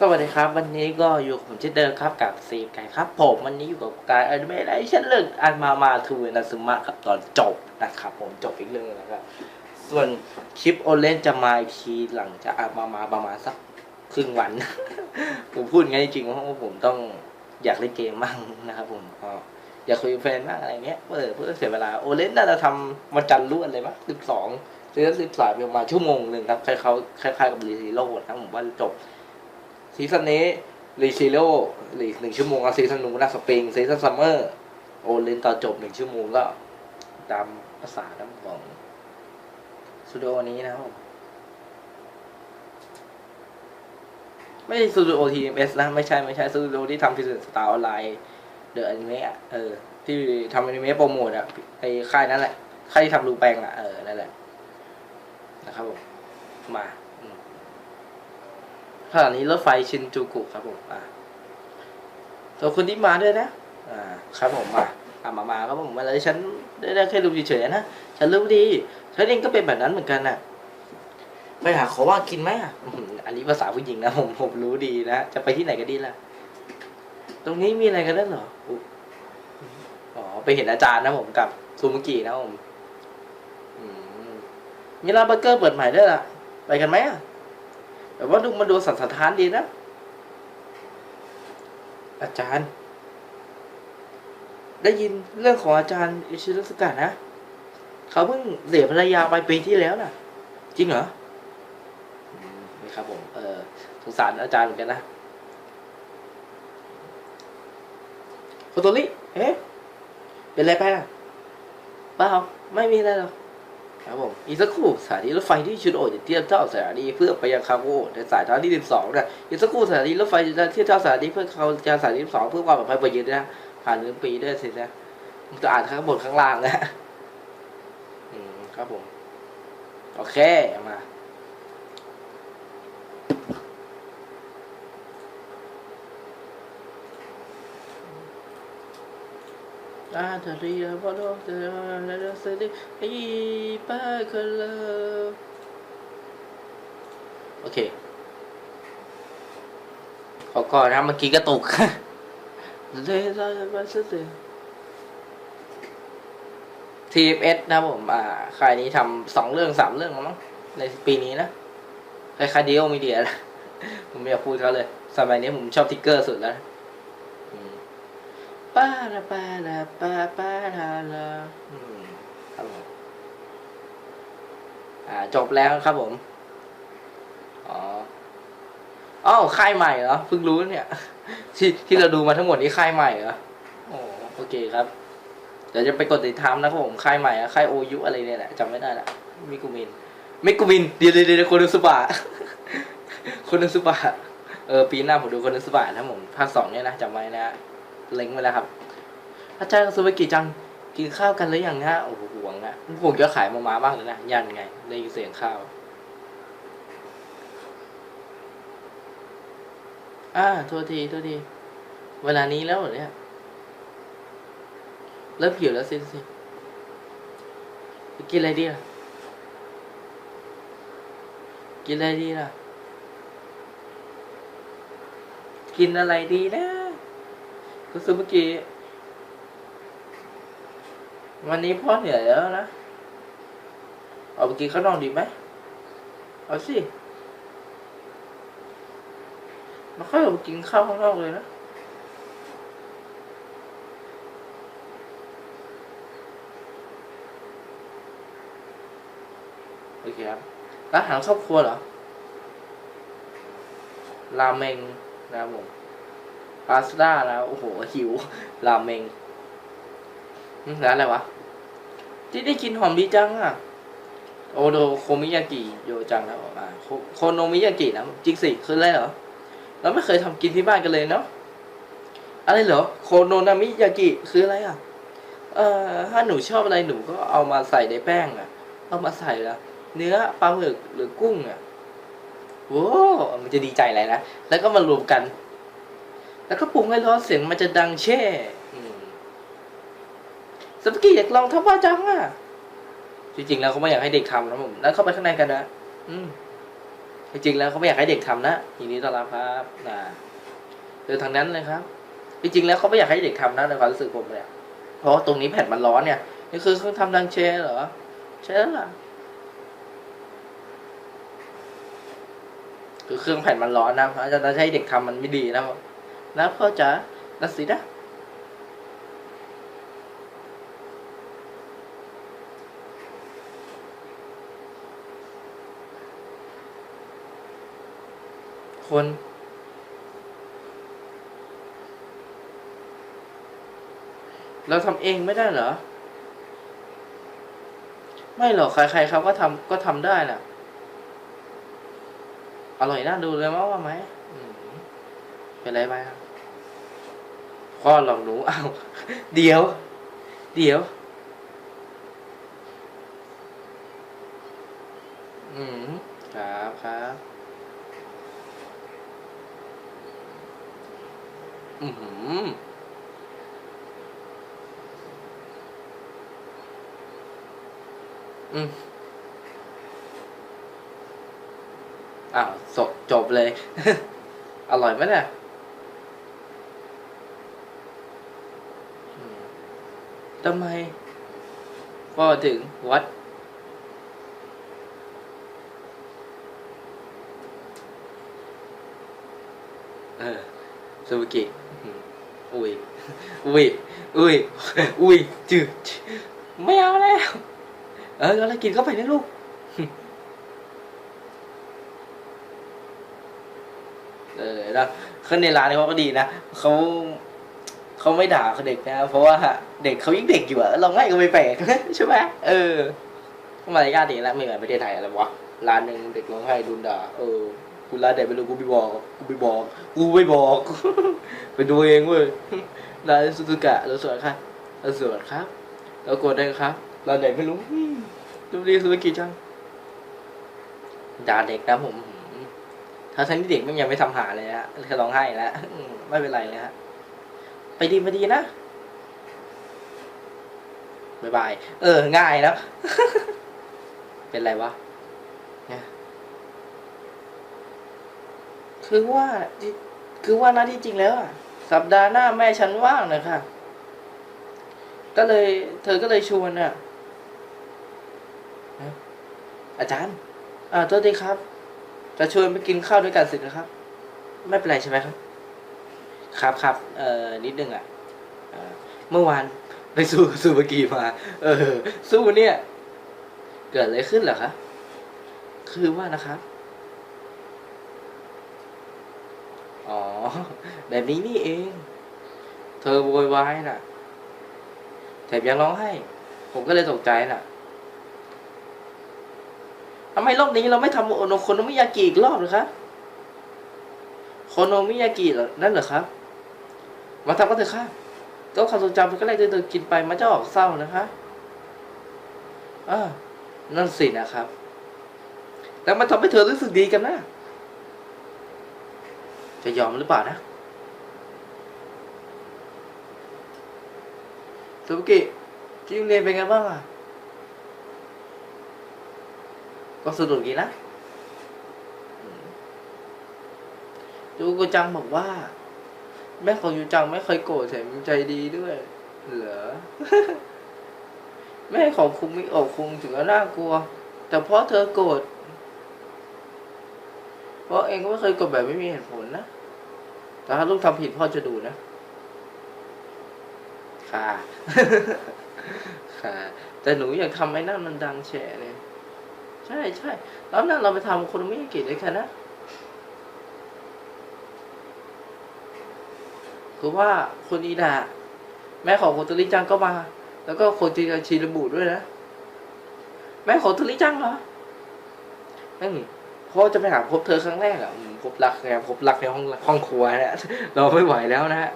สวัสดีครับ วันนี้ก็อยู่กับผมเช่นเดิมครับกับซีไก่ครับ ผมวันนี้อยู่กับการอนิเมะไลชั่นเรื่องอันมามาทูนาซึมะครับตอนจบนะครับผมจบอีกเรื่องนะครับ ส่วนคลิปโอเลนจะมาอีกทีหลังจากอันมามาประมาณสักครึ่งวัน ผมพูดงั้นจริงๆเพราะว่าผมต้องอยากเล่นเกมบ้างนะครับผมก็อยากคุยกับแฟนบ้างอะไรเงี้ยเออเพื่อเสียเวลาโอเลนน่าจะทำวันจันทร์รุ่นเลยมั้งสิบสองซีซั่นสิบสามประมาณชั่วโมงหนึ่งครับคล้ายเขาคล้ายๆกับรีซีโร่นะครับผมว่าจบ ซีซั่นนี้รีซิโร่ลีหนึ่งชั่วโมงแล้วซีซั่นนู้นนะสปริงซีซั่นซัมเมอร์โอเลนตอนจบหนึ่งชั่วโมงก็ตามภาษาน้ำของสตูดิโอนี้นะครับผมไม่ใช่สตูดิโอทีเอสนะ ไม่ใช่ไม่ใช่สตูดิโอที่ทำพิเศษสตาร์ออนไลน์เดอะอนิเมะเออ ที่ทำอนิเมะโปรโมทอะไอ้ค่ายนั้นแหละ ค่ายที่ทำรูแปลงอะเออ นั่นแหละ นะครับผมมา อืมสถานีรถไฟชินจูกุครับผมอ่าตัวคนที่มาด้วยนะ อ่า ครับผมมาอ่ามามาครับผมมาเลยฉันได้แค่รู้เฉยๆนะ ฉันรู้ดี ฉันเองก็เป็นแบบนั้นเหมือนกันน่ะ ไปหาขอว่างกินไหมอะอันนี้ภาษาผู้หญิงนะผมผมรู้ดีนะ จะไปที่ไหนก็ดีล่ะ ตรงนี้มีอะไรกันนั่นเหรอ อ๋อ ไปเห็นอาจารย์นะผมกับซูมุกินะผมมมีร้านเบอร์เกอร์เปิดใหม่ด้วยล่ะ ไปกันไหมอะ แต่ว่าดูมันดูสันสถานดีนะ อาจารย์ ได้ยินเรื่องของอาจารย์อิชิรุสกะนะเขาเพิ่งเสียภรรยาไปปีที่แล้วน่ะ จริงเหรออืมนี่ครับผมเออสงสารอาจารย์เหมือนกันนะโคโตริเอ๊ะเป็นไรไปอะเปล่าไม่มีอะไรหรอก ครับผมอีกสักครู่สถานีรถไฟที่ชุดโอจะเทียบเท่าสถานีเพื่อไปยังคาโกในสายทางที่ 12นะอีกสักครู่สถานีรถไฟจะเทียบเท่าสถานีเพื่อเขาจะสถานี12เพื่อความปลอดภัยประยุทธ์นะผ่านหนึ่งปีด้วยสินะผมจะอ่านข้างบนข้างล่างนะอืมครับผมโอเคมา อาเธอรียกว่าโลกเธอแล้วเธอได้อีป้าคนเลโอเคขอก่อนนะเมื่อกี้กระตุกเลยเราจะมาซื้อทีเอสนะผม อ่าค่ายนี้ทำสองเรื่องสามเรื่องแล้วมั้งในปีนี้นะคล้ายๆเดียวมีเดียนะผมไม่อยากพูดเขาเลย สมัยนี้ผมชอบทิกเกอร์สุดแล้ว ปาราปาราปาปาราลาอืมครับผมอ่าจบแล้วครับผม อ๋ออ้าวค่ายใหม่เหรอเพิ่งรู้เนี่ย ที่ที่เราดูมาทั้งหมดนี่ค่ายใหม่เหรอโอ้โอเคครับเดี๋ยวจะไปกดติดตามนะครับผมค่ายใหม่อะค่ายโอยุอะไรเนี่ยแหละจำไม่ได้ละมิกุมินมิกุมินเดี๋ยวเดี๋ยวเดนคนนึสุบะคนนึสุบะเออปีหน้าผมดูคนนึสุบะนะผมภาคสองเนี่ยนะจำไว้นะ เล็งไว้แล้วครับ อาจารย์สุภกิจจังกินข้าวกันหรือยังฮะโอ้โหห่วงอะผมจะขายมามาบ้างเลยนะยันไงได้ยินเสียงข้าวอ่าโทษทีโทษทีเวลานี้แล้วเหรอเนี่ยเริ่มหิวแล้วสิสิกินอะไรดีล่ะ กินอะไรดีล่ะ กินอะไรดีนะ คุณสุภกิจวันนี้พ่อเหนื่อยแล้วนะออกไปกินข้าวนอกดีไหม เอาสิมาค่อยออกไปกินข้าวข้างนอกเลยนะ โอเคครับร้านอาหารครอบครัวเหรอ ราเมงนะครับผม พาสต้าแล้ว โอ้โห หิว ราเมงร้านอะไรวะ ที่ได้กินหอมดีจังอะ โอโดโคมิยากิโยจังนะบอกมาโคโนมิยากินะจริงสิคืออะไรเหรอ เราไม่เคยทำกินที่บ้านกันเลยเนาะ อะไรเหรอ โคโนนามิยากิคืออะไรอะ เอ่อ ถ้าหนูชอบอะไรหนูก็เอามาใส่ในแป้งอะ เอามาใส่ละเนื้อปลาหมึกหรือกุ้งอะโว้มันจะดีใจอะไรนะ แล้วก็มารวมกัน แล้วก็ปรุงให้ร้อนเสียงมันจะดังแช่อืมสปาเกตอยากลองทำว่าจังอะ จริงๆแล้วเขาไม่อยากให้เด็กทำนะผมแล้วเข้าไปข้างในกันนะอืมจริงๆแล้วเขาไม่อยากให้เด็กทำนะยินดีต้อนรับครับนะคือทางนั้นเลยครับ จริงๆแล้วเขาไม่อยากให้เด็กทำนะในความรู้สึกผมเนี่ยเพราะตรงนี้แผ่นมันร้อนเนี่ยนี่คือเขาทำดังเชเหรอใช่แล้วล่ะคือเครื่องแผ่นมันร้อนนะอาจารย์จะให้เด็กทำมันไม่ดีนะ นะพ่อจ๋านั่นสินะคนเราทำเองไม่ได้เหรอ ไม่หรอกใครๆเขาก็ทำก็ทำได้น่ะอร่อยน่าดูเลยมั้งว่าไหมอืมเป็นไรไหมครับ พ่อลองหนูอ้าวเดี๋ยว เดี๋ยว อืมครับครับอือหืออืมอ้าวจบเลย อร่อยไหมเนี่ยอืม ทำไม พอถึงวัด เออซูบิกิอุ้ย อุ้ย อุ้ย อุ้ยจืดไม่เอาแล้ว เออแล้วกินเข้าไปนะลูกเออแล้วคนในร้านเขาก็ดีนะเขา เขาไม่ด่าเด็กนะ เพราะว่าเด็กเขายิ่งเด็กอยู่อะเราง่ายก็ไม่แปลกใช่ไหมเออมารยาทดีแล้วไม่เหมือนประเทศไทยอะไรวะร้านหนึ่งเด็กร้องไห้โดนด่าเออกูร้านไหนไม่รู้กูไม่บอกกูไม่บอกกูไม่บอกไปดูเองเว้ยร้านซูซูกะเราสวยค่ะเราสวยครับเรากดได้ครับร้านไหนไม่รู้ดูดีสุกี่จังด่าเด็กนะผมถ้าทั้งที่เด็กไม่ยังไม่ทำหาเลยฮะแค่ร้องไห้แล้วไม่เป็นไรเลยฮะ ไปดีมาดีนะบายบาย เออ ง่ายนะเป็นไรวะเนี่ยคือว่าที่คือว่านะที่จริงแล้วอะสัปดาห์หน้าแม่ฉันว่างนะคะก็เลย เธอก็เลยชวนน่ะนะอาจารย์ อ่าโทษทีครับ จะชวนไปกินข้าวด้วยกันสินะครับ ไม่เป็นไรใช่ไหมครับ ครับครับเอ่อนิดนึงอะเมื่อวานไปสู้สู้เมื่อกี้มา เออ สู้เนี่ย เกิดอะไรขึ้นเหรอคะคือว่านะครับอ๋อ แบบนี้นี่เอง เธอโวยวายน่ะ แถมยังร้องไห้ ผมก็เลยตกใจน่ะทำไมรอบนี้เราไม่ทำโอโนโคโนมิยากิอีกรอบเลยคะโคโนมิยากิหรอนั่นเหรอครับ มาทำกันเถอะค่ะก็ความทรงจำมันก็เลยเธอกินไปมันจะออกเศร้านะคะอ่านั่นสินะครับ แล้วมันทำให้เธอรู้สึกดีกันนะ จะยอมหรือเปล่านะสุบุกิที่โรงเรียนเป็นไงบ้างอะ ก็สนุกดีนะอืมยูกจังบอกว่า แม่ของยูจังไม่เคยโกรธแถมใจดีด้วย เหรอ แม่ของคุงมิโอคุงถึงก็น่ากลัว แต่เพราะเธอโกรธเพราะเองก็ไม่เคยโกรธแบบไม่มีเหตุผลนะ แต่ถ้าลูกทำผิดพ่อจะดูนะ ค่ะ ค่ะ แต่หนูอยากทำไอ้นั่นมันดังแฉเลย ใช่ใช่แล้วนั่นเราไปทำคนไม่เกตด้วยกันนะ คือว่าคนอีดาแม่ของโคโตริจังก็มา แล้วก็โคจิชิระบุด้วยนะแม่ของโคโตริจังเหรออืมพ่อจะไปหาพบเธอครั้งแรกอะพบรักไงพบรักในห้องห้องครัวนะเราไม่ไหวแล้วนะฮะ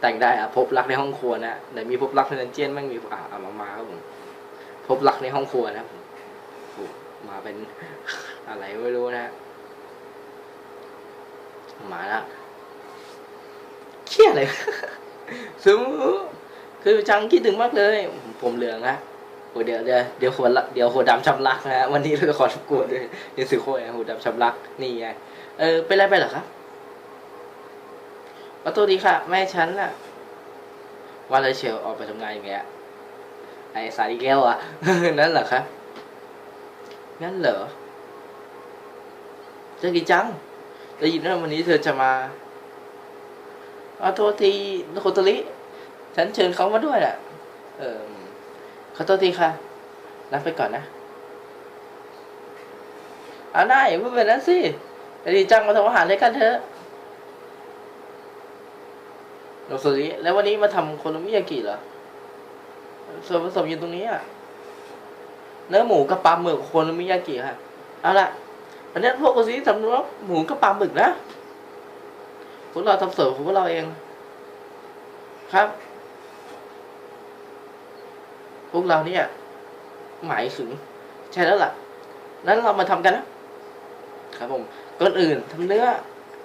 แต่งได้อะพบรักในห้องครัวนะไหนมีพบรักในดันเจียนมั่งมีอ่าเอามามาครับผมพบรักในห้องครัวนะผมมาเป็นอะไรไม่รู้นะ มาแล้ว ชี่ยอะไรซึมคือจังคิดถึงมากเลย ผมเหลืองนะโอเดี๋ยวเดี๋ยวเดี๋ยวหัวละเดี๋ยวหัวดำชำรักนะฮะวันนี้เราจะขอรบกวนด้วยเดี๋ยวสื่อโคตรหัวดำชำรักนี่ไงเออเป็นไรไปเหรอครับขอตัวดีค่ะ แม่ฉันน่ะว่าเลยเชียวออกไปทำงานอย่างเงี้ยไอสายอีกแล้วอะนั่นเหรอครับงั้นเหรอเจะดีจังได้ยินว่าวันนี้เธอจะมา เอาโทษทีโคตริฉันเชิญเขามาด้วยแหละเออขอโทษทีค่ะ รับไปก่อนนะเอาหน้าอย่าพูดแบบนั้นสิไอ้ดีจังมาทำอาหารด้วยกันเถอะโนโซริแล้ววันนี้มาทำโคโนมิยากิเหรอส่วนผสมอยู่ตรงนี้อะ เนื้อหมูกับปลาหมึกโคโนมิยากิค่ะ เอาละวันนี้พวกโคซิทำรบหมูกับปลาหมึกนะ พวกเราทำส่วนของพวกเราเอง ครับ พวกเราเนี่ย หมายถึงใช่แล้วล่ะนั้นเรามาทำกันนะครับผมก่อนอื่นทำเนื้อ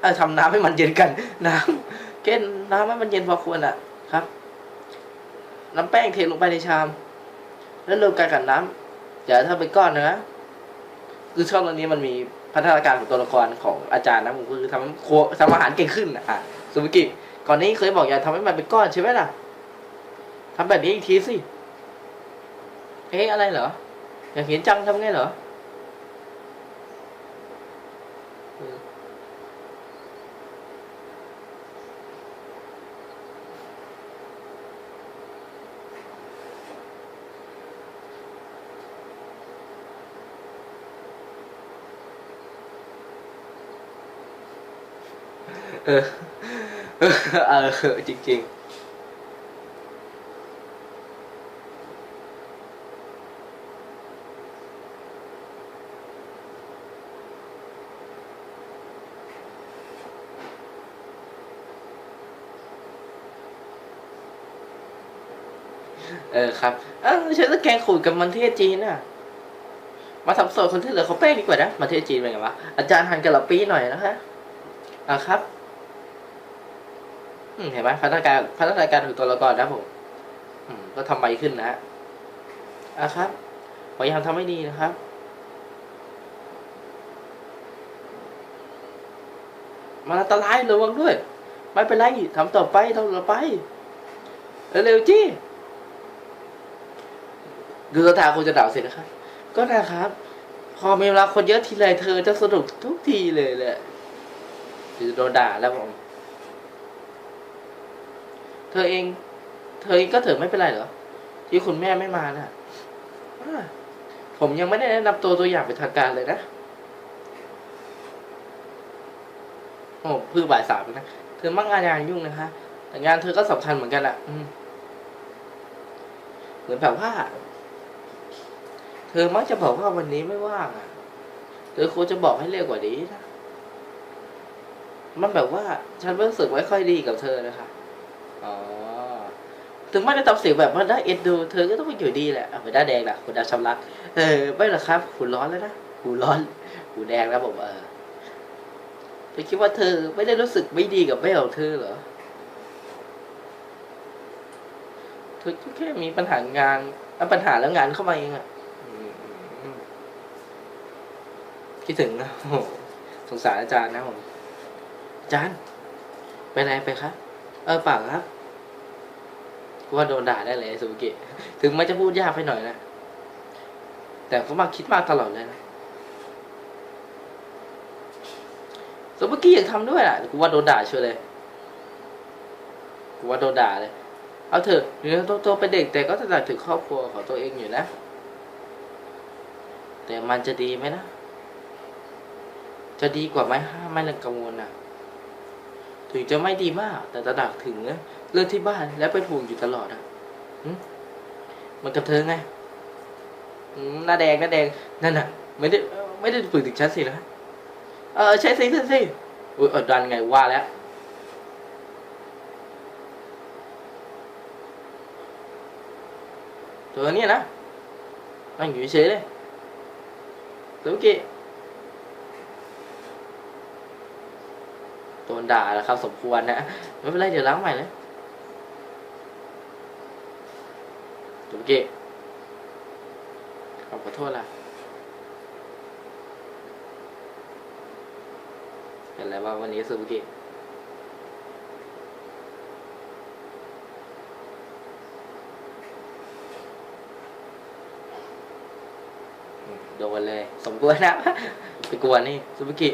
เออทำน้ำให้มันเย็นกันน้ำเกณฑ์น้ำให้มันเย็นพอควรอะ ครับน้ำแป้งเทลงไปในชาม แล้วรวมกันกับน้ำอย่าถ้าเป็นก้อนนะคือช่องตรงนี้มันมี พัฒนาการของตัวละครของอาจารย์นะผมคือทำครัวทำอาหารเก่งขึ้นนะอะสุภกิจก่อนนี้เคยบอกอย่าทำให้มันเป็นก้อนใช่ไหมล่ะทำแบบนี้อีกทีสิ เอ๊ะอะไรเหรอ อยากเห็นจังทำไงเหรอ เออเออ เออ จริง ๆเออครับ เออใช้ตะแกงขูดกับมันเทศจีนน่ะ มาทำสูตรคนที่เหลือเขาแป้งดีกว่านะมันเทศจีนเป็นไงวะ อาจารย์หั่นกะหล่ำปีหน่อยนะคะอะครับ เห็นไหมพัฒนาการพัฒนาการของตัวละครนะผมก็ทำไปขึ้นนะอะครับพยายามทำให้ดีนะครับมันอันตรายระวังด้วย ไม่เป็นไรทำต่อไปทำต่อไปเร็วๆจี้ดูสถานคงจะด่าเสร็จนะครับ ก็นะครับ พอมีเวลาคนเยอะทีไรเธอจะสนุกทุกทีเลยแหละคือโดนด่าแล้วผม ธอเอง เธอเองก็เถอะไม่เป็นไรเหรอ ที่คุณแม่ไม่มาน่ะอ่าผมยังไม่ได้แนะนำตัวตัวอย่างเป็นทางการเลยนะ โอ้เพิ่งบ่ายสามนะ เธอมักงานงานยุ่งนะคะ แต่งานเธอก็สำคัญเหมือนกันอะอืมเหมือนแบบว่า เธอมักจะบอกว่าวันนี้ไม่ว่างอะ เธอควรจะบอกให้เร็วกว่านี้นะ มันแบบว่า ฉันรู้สึกไม่ค่อยดีกับเธอนะคะ ถึงไม่ได้ทำเสียงแบบว่าได้เอ็นดู เธอก็ต้องอยู่ดีแหละเอาไปด้าแดงนะคุณดาวชำรัก เออ ไม่หรอกครับหูร้อนแล้วนะหูร้อน หูแดงแล้วผมเออเธอคิดว่าเธอไม่ได้รู้สึกไม่ดีกับแม่ของเธอเหรอ เธอแค่มีปัญหางานเอาปัญหาแล้วงานเข้ามาเองอะคิดถึงนะโอ้สงสารอาจารย์นะผมอาจารย์ไปไหนไปครับ เออปล่าครับ กูว่าโดนด่าได้เลยสุกิถึงแม้จะพูดยากไปหน่อยนะ แต่ก็มาคิดมากตลอดเลยนะสุกิอยากทำด้วยอะกูว่าโดนด่าเชัวเลยกูว่าโดนด่าเลย เอาเถอะถึงตัวตัวเป็นเด็กแต่ก็ตระหนักถึงครอบครัวของตัวเองอยู่นะ แต่มันจะดีไหมนะ จะดีกว่าไหมถ้าไม่ต้องกังวลนะถึงจะไม่ดีมาก แต่ตระหนักถึงนะ เรื่องที่บ้านและเป็นห่วงอยู่ตลอดอะหึมันกับเธอไงหน้าแดงหน้าแดงนั่นน่ะ ไม่ได้ไม่ได้ฝึกถึงฉันสินะเออใช่สิใช่สิอุ้ยอดันไงว่าแล้วตัวเนี้ยนะนั่งอยู่เฉยเลยตัวเกี้โดนด่าแล้วครับสมควรนะไม่เป็นไรเดี๋ยวล้างใหม่เลย ตัวเมื่อโทษล่ะเห็นแล้วว่าวันนี้ซูบุกิโดนเลย สมควรนะไปกวนนี่ซูบุกิ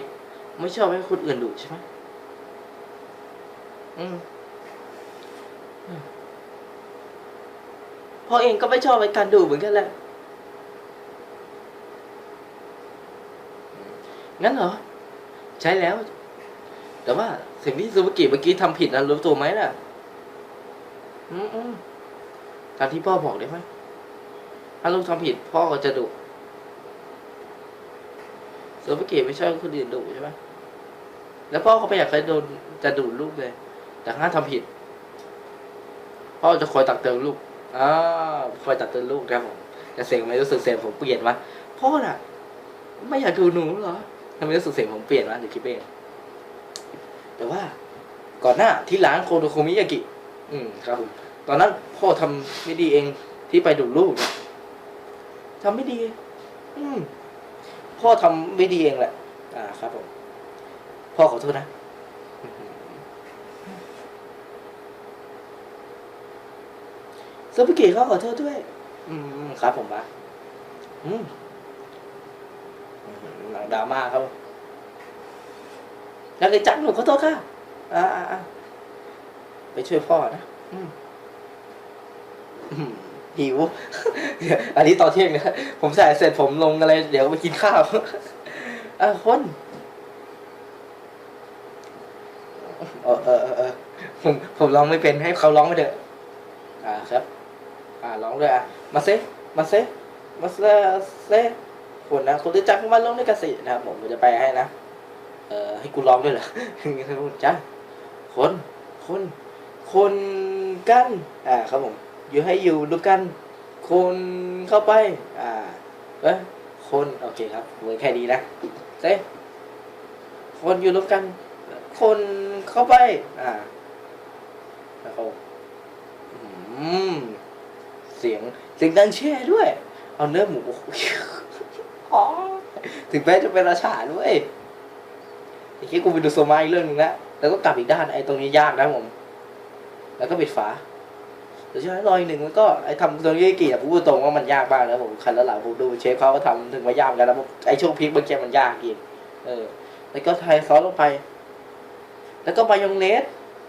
ไม่ชอบให้คนอื่นดุใช่ไหมอืมอืม พ่อเองก็ไม่ชอบให้การดุเหมือนกันแหละ งั้นเหรอ ใช่แล้ว แต่ว่าสิ่งที่ซูบกิเมื่อกี้ทำผิดนะรู้ตัวไหมน่ะอืมอืมตามที่พ่อบอกได้ไหมถ้าลูกทำผิดพ่อก็จะดุซูบกิไม่ชอบให้คนอื่นดุใช่ไหมแล้วพ่อเขาไม่อยากให้โดนจะดูดลูกเลย แต่ถ้าทำผิดพ่อจะคอยตักเตือนลูก อ่าคอยตักเตือนลูกครับผมแต่เสียงไม่รู้สึกเสียงผมเปลี่ยนวะพ่อน่ะ ไม่อยากดูหนูเหรอทำไมรู้สึกเสียงผมเปลี่ยนวะเดี๋ยวคิดเองแต่ว่าก่อนหน้าที่ร้านโคโดโคมิยากิ อืมครับผมตอนนั้นพ่อทำไม่ดีเองที่ไปดูลูกเนี่ยทำไม่ดี อืมพ่อทำไม่ดีเองแหละ อ่า ครับผม พ่อขอโทษนะ ซูบิกิเขาขอโทษด้วย อืมครับผมปะอืมหนังดราม่าครับอยากเลยจังหนูขอโทษค่ะอ่าอ่าอ่าไปช่วยพ่อนะอืมอืมหิวเดี๋ยวอันนี้ตอนเที่ยงนะผมใส่เสร็จผมลงอะไร เดี๋ยวไปกินข้าวอะคนเออเออเออเออผมผมร้องไม่เป็นให้เขาร้องไปเถอะอ่าครับอ่า ร้องด้วยอะมาเซมาเซมาเซเซคนนะคนที่จักมาร้องด้วยกันสินะครับผมจะไปให้นะเอ่อให้กูร้องด้วยเหรอจ้าคนคนคนกันอ่าครับผมอยู่ให้อยู่ดูกัน คนเข้าไป อ่าเอ้ยคนโอเคครับเวอร์แค่ดีนะเซคนอยู่รวมกัน คนเข้าไป อ่าแล้วเขาอืม เสียงเสียงดังแช่ด้วย เอาเนื้อหมูอ๋อถึงแม้จะเป็นราชาด้วยไอ้คิดกูไปดูโซมาอีกเรื่องนึงแล้วแล้วก็กลับอีกด้านไอ้ตรงนี้ยากนะผม แล้วก็ปิดฝาแต่ใช่รอยหนึ่งมันก็ไอ้ทำตัวนี้กี่อะผมพูดตรงว่ามันยากมากนะผมคันแล้วหลังผมดูเชฟเขาก็ทำถึงว่ายากนกันแล้วไอ้ช่วงพลิกเมื่อกี้มันยากอีกเออ แล้วก็ไทยซอสลงไป แล้วก็มายองเนส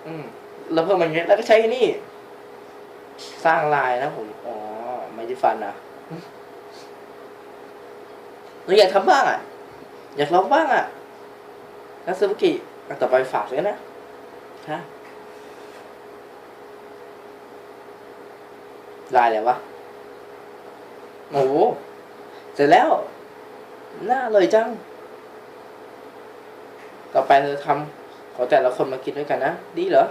อืมแล้วเพิ่มมายองเนสแล้วก็ใช้นี่ สร้างลายนะผมอ๋อไม่ได้ฟันนะเราอยากทำบ้างอะ อยากลองบ้างอะนักซูบุกิอะต่อไปฝากเลยนะฮะลายอะไรวะโอ้โหเสร็จแล้วน่าเลยจัง ต่อไปเราทำขอแต่ละคนมากินด้วยกันนะ ดีเหรอ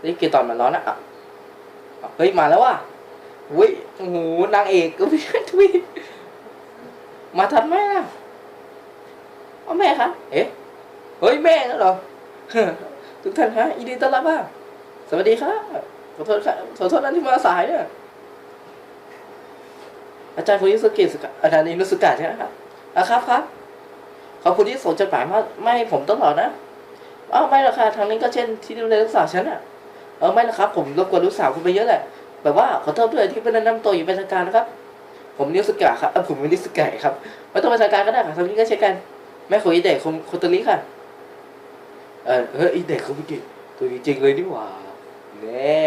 ได้กินตอนมันร้อนนะอะ เฮ้ยมาแล้วว่ะอุ้ยโอ้โหนางเอกก็พี่ทวีมาทันไหมล่ะอ๋อแม่คะเอ๊ะเฮ้ยแม่แล้วเหรอทุกท่านคะยินดีต้อนรับค่ะสวัสดีค่ะขอโทษค่ะขอโทษนะที่มาสายเนี่ยอาจารย์คุณยิสุกิสุกะอาจารย์อินุสุกะใช่ไหมครับอะครับครับขอบคุณที่ส่งจดหมายมาไม่ให้ผมต้องหรอนะอ้าวไม่หรอกค่ะทางนี้ก็เช่นที่ดูแลลูกสาวฉันอะ เออไม่หรอกครับ ผมรบกวนลูกสาวคุณไปเยอะแหละแบบว่าขอโทษด้วยที่เป็นนะนำตัวอยู่เป็นทางการนะครับ ผมนิวสกะครับผมเป็นนิวสกะครับไม่ต้องเป็นทางการก็ได้ค่ะทางนี้ก็เช่นกันแม่ของอีเด็กคนคนตัวนี้ค่ะเออเอออีเด็กคนเมื่อกี้ตัวจริงเลยนี่หว่าแน่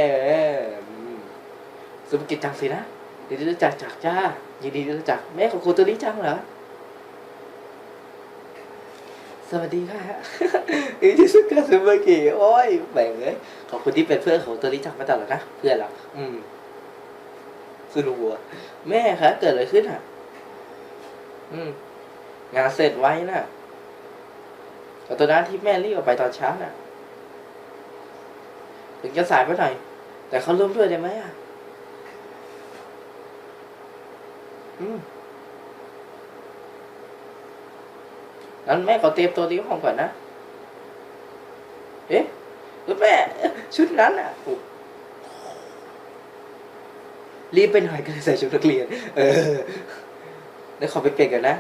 สุภกิจจังสินะยินดีรู้จักจากจ้ายินดีรู้จักแม่ของคนตัวนี้จังเหรอ สวัสดีค่ะอีจิสุกะสุมากิโอ้ยแบ่งเลยขอบคุณที่เป็นเพื่อนของตัวนี้จักมาตลอดนะ เพื่อนเราอืมคือรู้ว่าแม่คะเกิดอะไรขึ้นอะ อืม งานเสร็จไว้น่ะแต่ตอนนั้นที่แม่รีบออกไปตอนเช้าน่ะ ถึงจะสายไปหน่อย แต่เขาร่วมด้วยได้ไหมอะ อืม งั้นแม่ขอเตรียมตัวที่ห้องก่อนนะ เอ๊ะคุณแม่ ชุดนั้นอะรีบไปหน่อยก็เลยใส่ชุดนักเรียน เออดี๋ยวขอไปเปลี่ยนกันนะ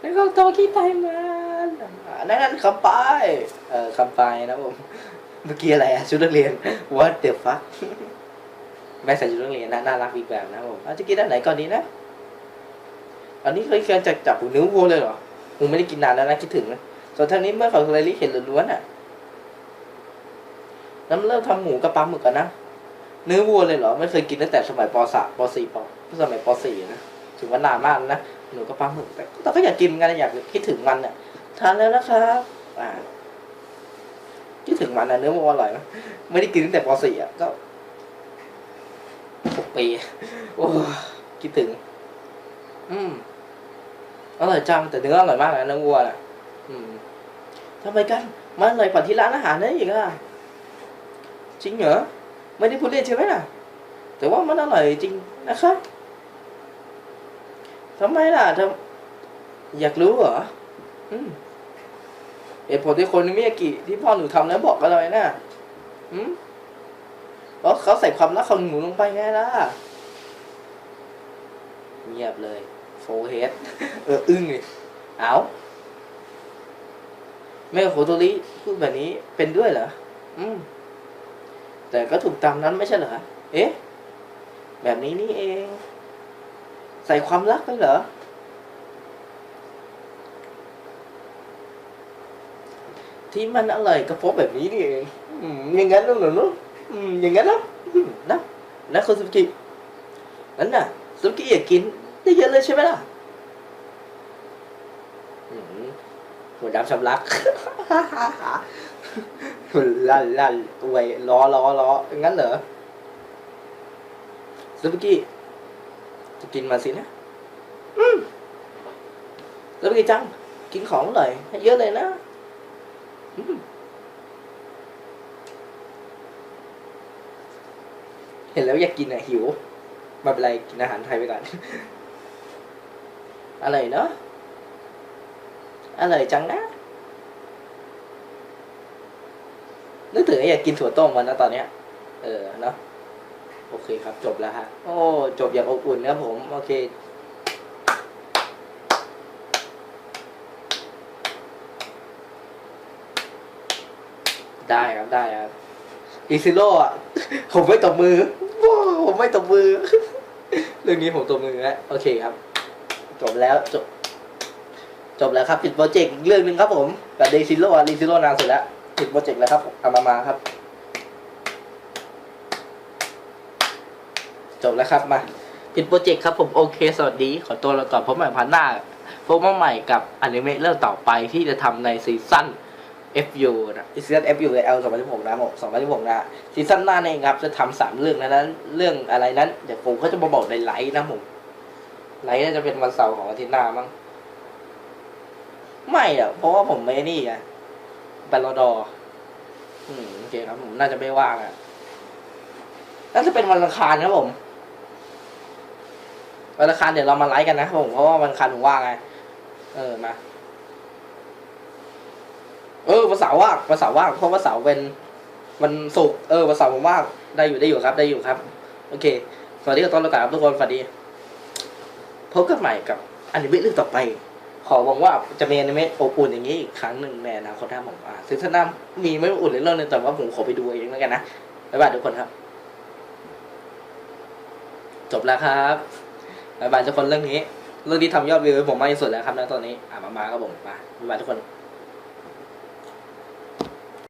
แล้วก็โตขี้ไตมันนั่นนั่นคำไปายเออคำไปายนะผม เมื่อกี้อะไรอะชุดนักเรียน what the fuck แม่ใส่ชุดนักเรียนนะน่ารักอีกแบบนะผมอาจจะกินด้านไหนก่อนดีนะ อันนี้เคยเคยจับจับหูนื้อวัวเลยเหรอ ผมไม่ได้กินนานแล้วนะคิดถึงนะส่วนทางนี้เมื่อเขาเคยริเห็นล้วนๆอะน้ำเริ่มทำหมูกับปลาหมึกกันนะเนื้อวัวเลยเหรอไม่เคยกินตั้งแต่สมัยปสามปสี่ปสมัยปสี่นะถึงว่านานมากนะหนูกับปลาหมึกแต่แต่ก็อยากกินเหมือนกันอยากคิดถึงมันอะทานแล้วนะครับอ่าคิดถึงมันนะเนื้อวัวอร่อยนะไม่ได้กินตั้งแต่ปสี่อะก็หกปีโอ้คิดถึง อืม อร่อยจังแต่เนื้ออร่อยมากเลยนะเนื้อวัวน่ะอืมทำไมกันมันอร่อยกว่าที่ร้านอาหารนั่นอีกอะจริงเหรอไม่ได้พูดเล่นใช่ไหมล่ะ แต่ว่ามันอร่อยจริงนะครับทำไมล่ะทำอยากรู้เหรออืมเหตุผลที่คนมิยากิที่พ่อหนูทำแล้วบอกอร่อยนะอืมเพราะเขาใส่ความรักของหนูลงไปไงล่ะ เงียบเลย โฟเฮดเอออึ้งเลยเอาแม่โคโตริพูดแบบนี้เป็นด้วยเหรอ อืม แต่ก็ถูกตามนั้นไม่ใช่เหรอ เอ๊ะ แบบนี้นี่เอง ใส่ความรักไปเหรอ ที่มันอร่อยก็เพราะแบบนี้นี่เอง อืม อย่างนั้นหรอเนอะอืม อย่างนั้นนะนะนะคุณสุกินั้นน่ะสุกิอยากกิน ได้เยอะเลยใช่ไหมล่ะอืมหัวดำชำลักลั่นลั่นอวยล้อล้อล้องั้นเหรอซุปกี้จะกินมาสินะ อืมซุปกี้จัง กินของเลยให้เยอะเลยนะอืมเห็นแล้วอยากกินอะหิวไมาเป็นไรกินอาหารไทยไปก่อน อะไรเนาะอะไรจังนะนึกถึงไอ้ยากกินถั่วต้มมันนะตอนเนี้ย เออเนาะโอเคครับ จบแล้วฮะโอ้จบอย่างอบอุ่นนะผมโอเคได้ครับได้ครับอีซิโร่อะผมไม่ตบมือว้าผมไม่ตบมือ เรื่องนี้ผมตบมือแล้วโอเคครับ จบแล้วจบ จบแล้วครับ ปิดโปรเจกต์อีกเรื่องหนึ่งครับผมกับเดซิโร่อะเดซิโร่นานเสุดแล้วปิดโปรเจกต์แล้วครับเอามามาครับ จบแล้วครับมาปิดโปรเจกต์ครับผมโอเคสวัสดี ขอตัวเราก่อนพบใหม่พันหน้าพบมาใหม่กับอนิเมะเรื่องต่อไปที่จะทำในซีซั่น FU นะซีซั่น FU ใน L 2016นะผม2016นะซีซั่นหน้าเองครับ จะทำสามเรื่องนะนั้น เรื่องอะไรนั้น เดี๋ยวผมก็จะมาบอกในไลฟ์นะผม ไลฟ์น่าจะเป็นวันเสาร์ของอาทิตย์หน้ามั้งไม่อะเพราะว่าผมไม่นี่ไงบาลดออืมโอเคครับผมน่าจะไม่ว่างอะน่าจะเป็นวันอังคารครับผมวันอังคารเดี๋ยวเรามาไลฟ์กันนะครับผมเพราะว่าวันอังคารผมว่างไงเออมาเออวันเสาร์ว่างวันเสาร์ว่างเพราะว่าเสาร์เป็นวันศุกร์เออวันเสาร์ผมว่างได้อยู่ได้อยู่ครับ ได้อยู่ครับ โอเคสวัสดีกับต้อนรับทุกคนสวัสดี พบกันใหม่กับอนิเมะเรื่องต่อไป ขอหวังว่าจะมีอนิเมะอบอุ่นอย่างนี้อีกครั้งหนึ่งในอนาคตนะผมอ่าซึ่งถ้าน้ามีไม่อุ่นเลยเรื่องนึงแต่ว่าผมขอไปดูเองแล้วกันนะบ๊ายบายทุกคนครับ จบแล้วครับบ๊ายบายทุกคนเรื่องนี้ เรื่องที่ทำยอดวิวผมมากที่สุดแล้วครับณตอนนี้อ่ามามาครับผมมาบ๊ายบายทุกคน